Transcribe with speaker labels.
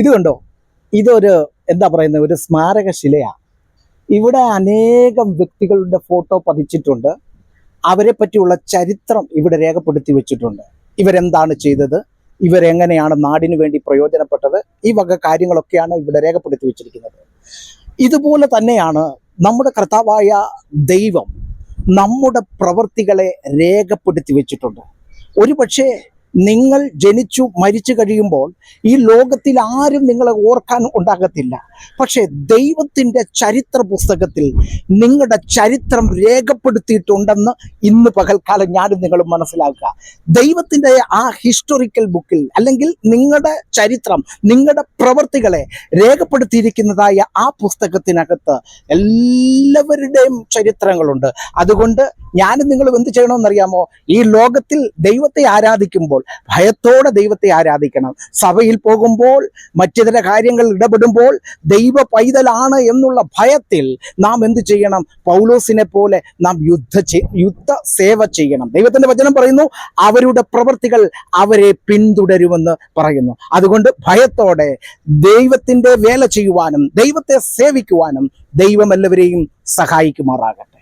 Speaker 1: ഇത് കണ്ടോ? ഇതൊരു എന്താ പറയുന്നത്? ഒരു സ്മാരക ശിലയാണ് ഇവിടെ അനേകം വ്യക്തികളുടെ ഫോട്ടോ പതിച്ചിട്ടുണ്ട്. അവരെ പറ്റിയുള്ള ചരിത്രം ഇവിടെ രേഖപ്പെടുത്തി വെച്ചിട്ടുണ്ട്. ഇവരെന്താണ് ചെയ്തത്? ഇവരെങ്ങനെയാണ് നാടിനു വേണ്ടി പ്രയോജനപ്പെട്ടത്? ഈ വക കാര്യങ്ങളൊക്കെയാണ് ഇവിടെ രേഖപ്പെടുത്തി വെച്ചിരിക്കുന്നത്. ഇതുപോലെ തന്നെയാണ് നമ്മുടെ കർത്താവായ ദൈവം നമ്മുടെ പ്രവൃത്തികളെ രേഖപ്പെടുത്തി വെച്ചിട്ടുണ്ട്. ഒരു പക്ഷേ നിങ്ങൾ ജനിച്ചു മരിച്ചു കഴിയുമ്പോൾ ഈ ലോകത്തിൽ ആരും നിങ്ങളെ ഓർക്കാൻ ഉണ്ടാകത്തില്ല. പക്ഷേ ദൈവത്തിന്റെ ചരിത്ര പുസ്തകത്തിൽ നിങ്ങളുടെ ചരിത്രം രേഖപ്പെടുത്തിയിട്ടുണ്ടെന്ന് ഇന്ന് പകൽക്കാലം ഞാനും നിങ്ങളും മനസ്സിലാക്കുക. ദൈവത്തിന്റെ ആ ഹിസ്റ്റോറിക്കൽ ബുക്കിൽ അല്ലെങ്കിൽ നിങ്ങളുടെ ചരിത്രം നിങ്ങളുടെ പ്രവൃത്തികളെ രേഖപ്പെടുത്തിയിരിക്കുന്നതായ ആ പുസ്തകത്തിനകത്ത് എല്ലാവരുടെയും ചരിത്രങ്ങളുണ്ട്. അതുകൊണ്ട് ഞാനും നിങ്ങളും എന്ത് ചെയ്യണമെന്നറിയാമോ? ഈ ലോകത്തിൽ ദൈവത്തെ ആരാധിക്കുമ്പോൾ ഭയത്തോടെ ദൈവത്തെ ആരാധിക്കണം. സഭയിൽ പോകുമ്പോൾ മറ്റു ചില കാര്യങ്ങൾ ഇടപെടുമ്പോൾ ദൈവ പൈതലാണ് എന്നുള്ള ഭയത്തിൽ നാം എന്ത് ചെയ്യണം? പൗലോസിനെ പോലെ നാം യുദ്ധ യുദ്ധ സേവ ചെയ്യണം. ദൈവത്തിന്റെ വചനം പറയുന്നു അവരുടെ പ്രവൃത്തികൾ അവരെ പിന്തുടരുമെന്ന് പറയുന്നു. അതുകൊണ്ട് ഭയത്തോടെ ദൈവത്തിന്റെ വേല ചെയ്യുവാനും ദൈവത്തെ സേവിക്കുവാനും ദൈവം എല്ലാവരെയും സഹായിക്കുമാറാകട്ടെ.